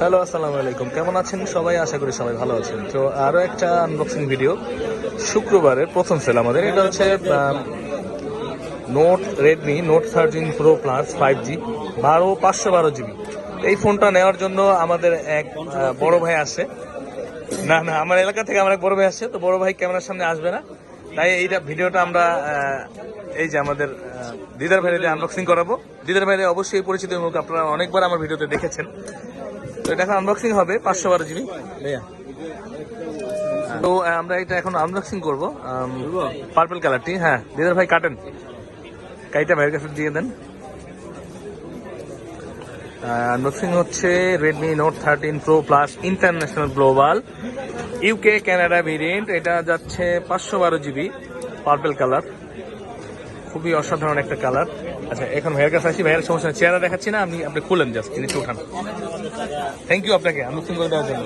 Hello আসসালামু আলাইকুম। কেমন আছেন সবাই? আশা করি সবাই ভালো আছেন। তো আরও একটা আনবক্সিং ভিডিও শুক্রবারের প্রথম সেল আমাদের। এটা হচ্ছে note Redmi note thirteen pro plus five G বারো, পাঁচশো বারো জিবি এই ফোনটা নেওয়ার জন্য আমাদের এক বড় ভাই আসে। না না, আমার এলাকা থেকে আমার এক বড় ভাই আসছে তো বড় ভাই ক্যামেরার সামনে আসবে না। তাই এইটা ভিডিওটা আমরা এই যে আমাদের দিদার ভাইরে আনবক্সিং করাবো। দিদার ভাইরে অবশ্যই পরিচিত মুখ আপনারা অনেকবার আমার ভিডিওতে দেখেছেন। তো এটা এখন আনবক্সিং হবে পাঁচশো বারো জিবি। তো আমরা এটা এখন আনবক্সিং করব পার্পল কালারটি হ্যাঁ। দিদার ভাই কাটেন কাইটা ভাইয়ের কাছে দিয়ে দেন। আনবক্সিং হচ্ছে Redmi note thirteen pro plus international global UK Canada variant এটা যাচ্ছে পাঁচশো বারো জিবি পার্পল কালার খুবই অসাধারণ একটা কালার। আচ্ছা এখন ভাইয়ের কাছে আসি। ভাইয়ের সমস্যা চেহারা দেখাচ্ছি না আপনি আপনি খুলেন জাস্ট জিনিসটা উঠান। থ্যাংক ইউ আপনাকে আনবক্সিং করে দেওয়ার জন্য।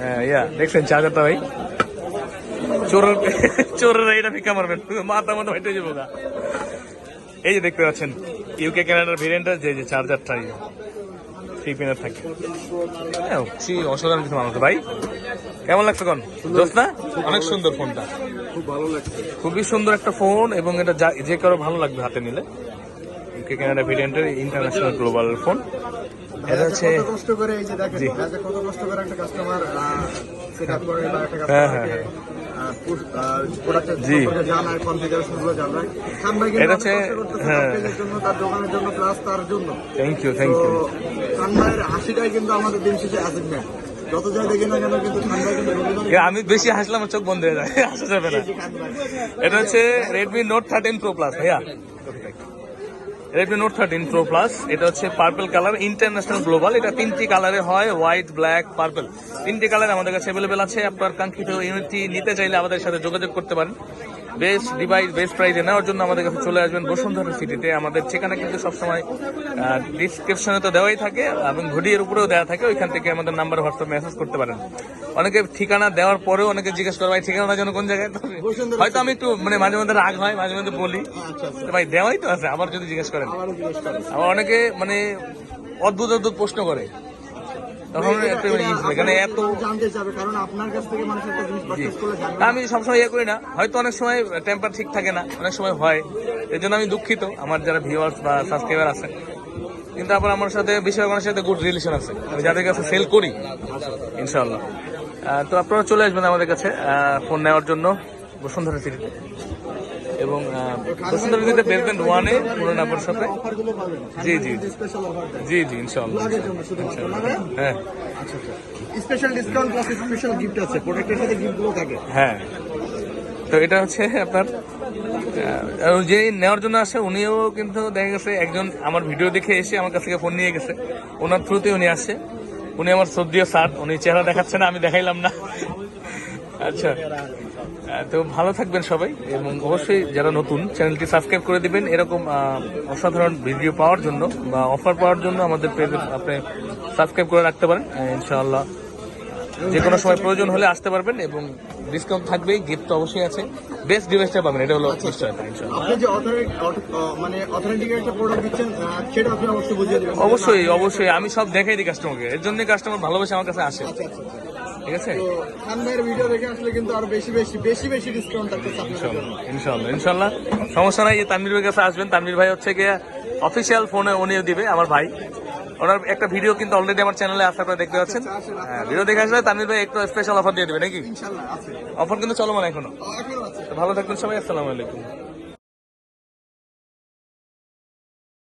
হ্যাঁ ইয়া দেখছেন চার্জারটা ভাই? চোরের চোরেরা এটা ভিক্ষা মারবেন মাথা মতো হেঁটে যাব গা এই যে দেখতে পাচ্ছেন ইউকে কানাডার ভেরিয়েন্টের যে যে চার্জারটা থ্রি পিনের থাকে। হ্যাঁ, অসাধারণ কিছু মানুষ ভাই। কেমন লাগছে কোন দোস্ত না? অনেক সুন্দর ফোনটা খুব ভালো লাগছে। খুবই সুন্দর একটা ফোন এবং এটা যা- কারও ভালো লাগবে হাতে নিলে। ইউকে কানাডা ভেরিয়েন্টের ইন্টারন্যাশনাল গ্লোবাল ফোন এটা হচ্ছে কষ্ট করে এই যে দেখেন কত কষ্ট একটা কাস্টমার বা একটা এটা হচ্ছে, thank you thank you Khan ভাইয়ের হাসিটাই কিন্তু আমাদের দিন শেষে অ্যাচিভমেন্ট যত যাই দেখি না কেন কিন্তু খান ভাই কিন্তু আমি বেশি হাসলাম চোখ বন্ধ হয়ে যায়। হাসা যাবে না। এটা হচ্ছে Redmi note thirteen pro plus ভাইয়া। Redmi note thirteen pro plus এটা হচ্ছে পার্পল কালার ইন্টারন্যাশনাল গ্লোবাল এটা তিনটি কালারে হয় হোয়াইট ব্ল্যাক পার্পল তিনটি কালার আমাদের কাছে অ্যাভেলেবেল আছে। আপনার কাঙ্ক্ষিত ইউনিটি নিতে চাইলে আমাদের সাথে যোগাযোগ করতে পারেন। বেস্ট ডিভাইস বেস্ট প্রাইজে নেওয়ার জন্য আমাদের কাছে চলে আসবেন বসুন্ধরা সিটিতে। আমাদের ঠিকানা কিন্তু সবসময় ডিসক্রিপশনে তো দেওয়াই থাকে এবং ঘড়ির উপরেও দেওয়া থাকে ওইখান থেকে আমাদের নাম্বার হোয়াটসঅ্যাপ মেসেজ করতে পারেন। অনেকে ঠিকানা দেওয়ার পরেও অনেকে জিজ্ঞেস করে ভাই ঠিকানা যেন কোন জায়গায়? হয়তো আমি একটু মানে মাঝে মধ্যে রাগ হয় মাঝে মধ্যে বলি। আচ্ছা আচ্ছা। ভাই দেওয়াই তো আছে আবার যদি জিজ্ঞেস করেন। আবার অনেকে মানে অদ্ভুত অদ্ভুত প্রশ্ন করে। তখন একটু মানে ইয়ে হয়, এত জানতে চাবে কারণ আপনার কাছ থেকে মানুষ একটা জিনিস পারচেজ করলে জানবে আমি সবসময় ইয়ে করি না। হয়তো অনেক সময় টেম্পার ঠিক থাকে না অনেক সময় হয়। এই জন্য আমি দুঃখিত। আমার যারা ভিউয়ার্স বা সাবস্ক্রাইবার আছে কিন্তু আবার আমার সাথে বেশিরভাগ সাথে গুড রিলেশন আছে। আমি যাদের কাছে সেল করি ইনশাল্লাহ তো আপনারা চলে আসবেন আমাদের কাছে ফোন নেওয়ার জন্য বসুন্ধরা সিটিতে এবং বসুন্ধরা সিটিতে বেসমেন্ট ওয়ানে পুরো নাম্বার শপে জি, জি। জি। জি ভাইয়া? হ্যাঁ। Special discount plus special gift আছে প্রোডাক্টের সাথে গিফটগুলো থাকে। হ্যাঁ। তো এটা হচ্ছে আপনার যে নেওয়ার জন্য আসে উনিও কিন্তু দেখা গেছে একজন আমার ভিডিও দেখে এসে আমার কাছ থেকে ফোন নিয়ে গেছে। ওনার থ্রুতে উনি আসছে উনি আমার শ্রদ্ধীয় স্যার উনি চেহারা দেখাচ্ছে না আমি দেখাইলাম না। আচ্ছা। তো ভালো থাকবেন সবাই এবং অবশ্যই যারা নতুন চ্যানেলটি সাবস্ক্রাইব করে দিবেন। এরকম অসাধারণ ভিডিও পাওয়ার জন্য বা অফার পাওয়ার জন্য আমাদের পেজে আপনি সাবস্ক্রাইব করে রাখতে পারেন। ইনশাআল্লাহ। যে কোনো সময় প্রয়োজন হলে আসতে পারবেন এবং ডিসকাউন্ট থাকবেই গিফট অবশ্যই আছে। বেস্ট ডিভাইসটা পাবেন এটা হলো নিশ্চয়তা যে অথেন্টিক মানে অবশ্যই বুঝিয়ে অবশ্যই অবশ্যই। আমি সব দেখাই দিই কাস্টমারকে এর জন্য কাস্টমার ভালোবেসে আমার কাছে আসে। আচ্ছা আচ্ছা আচ্ছা। ঠিক আছে? খান ভাইয়ের ভিডিও দেখে আসলে কিন্তু আরও বেশি বেশি বেশি বেশি ডিসকাউন্ট থাকতেছে জন্য। ইনশাল্লাহ ইনশাল্লাহ। সমস্যা নাই ভাইয়ের কাছে আসবেন। তানভীর ভাই হচ্ছে গিয়ে অফিসিয়াল ফোনে উনিও দিবে আমার ভাই। ওনার একটা ভিডিও কিন্তু অলরেডি আমার চ্যানেলে আছে আপনারা দেখতে পাচ্ছেন। হ্যাঁ ভিডিও দেখে আসলে তানভীর ভাই একটু স্পেশাল অফার দিয়ে দেবে নাকি? অফার কিন্তু চলমান এখনও। এখনও ভালো থাকবেন সবাই আসসালামু আলাইকুম।